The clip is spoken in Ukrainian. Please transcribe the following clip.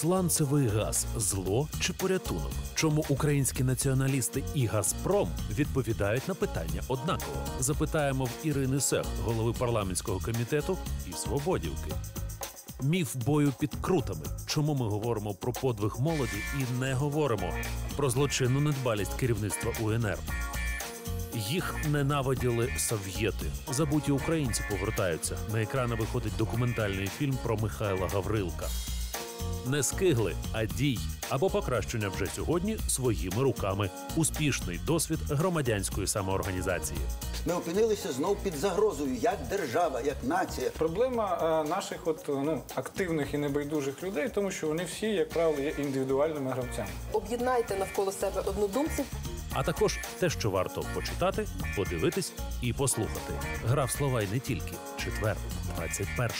Сланцевий газ зло чи порятунок? Чому українські націоналісти і Газпром відповідають на питання однаково? Запитаємо в Ірини Сех, голови парламентського комітету і Свободівки. Міф бою під крутами. Чому ми говоримо про подвиг молоді і не говоримо про злочинну недбалість керівництва УНР? Їх ненавиділи совєти. Забуті українці повертаються. На екрани виходить документальний фільм про Михайла Гаврилка. Не скигли, а дій або покращення вже сьогодні своїми руками. Успішний досвід громадянської самоорганізації. Ми опинилися знов під загрозою, як держава, як нація. Проблема е, наших от, ну, активних і небайдужих людей, тому що вони всі, як правило, є індивідуальними гравцями. Об'єднайте навколо себе однодумців. А також те, що варто почитати, подивитись і послухати. Гра в слова й не тільки четвер, 21.